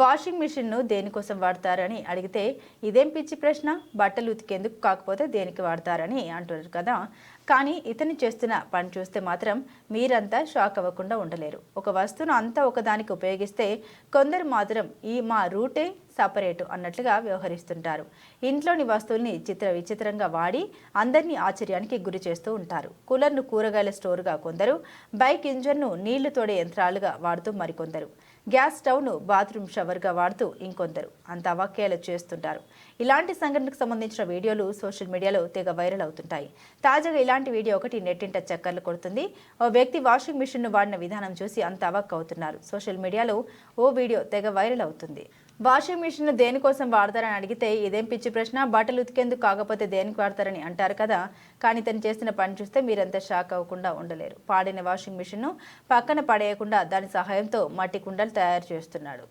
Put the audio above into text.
Washing మిషన్ను దేనికోసం వాడతారని అడిగితే ఇదేం పిచ్చి ప్రశ్న? బట్టలు ఉతికేందుకు కాకపోతే దేనికి వాడతారని అంటున్నారు కదా. కానీ ఇతని చేస్తున్న పని చూస్తే మాత్రం మీరంతా షాక్ అవ్వకుండా ఉండలేరు. ఒక వస్తువును అంతా ఒకదానికి ఉపయోగిస్తే కొందరు మాత్రం ఈ మా రూటే సపరేటు అన్నట్లుగా వ్యవహరిస్తుంటారు. ఇంట్లోని వస్తువుల్ని చిత్ర విచిత్రంగా వాడి అందరినీ ఆశ్చర్యానికి గురి చేస్తూ ఉంటారు. కూలర్ను కూరగాయల స్టోర్గా కొందరు బైక్ ఇంజన్ను నీళ్ళు తోడే యంత్రాలుగా వాడుతూ మరికొందరు గ్యాస్ స్టవ్ను బాత్రూమ్ షవర్గా వాడుతూ ఇంకొందరు అంత అవాక్యాలు చేస్తుంటారు. ఇలాంటి సంఘటనకు సంబంధించిన వీడియోలు సోషల్ మీడియాలో తెగ వైరల్ అవుతుంటాయి. తాజాగా ఇలాంటి వీడియో ఒకటి నెట్టింట చక్కర్లు కొడుతుంది. ఓ వ్యక్తి వాషింగ్ మిషన్ను వాడిన విధానం చూసి అంత అవాక్ అవుతున్నారు. సోషల్ మీడియాలో ఓ వీడియో తెగ వైరల్ అవుతుంది. వాషింగ్ మిషన్ దేనికోసం వాడతారని అడిగితే ఇదేం పిచ్చి ప్రశ్న? బట్టలు ఉతికేందుకు కాకపోతే దేనికి వాడతారని అంటారు కదా. కానీ తను చేసిన పని చూస్తే మీరంతా షాక్ అవ్వకుండా ఉండలేరు. పాడిన వాషింగ్ మిషన్ను పక్కన పడేయకుండా దాని సహాయంతో మట్టి కుండలు తయారు చేస్తున్నాడు.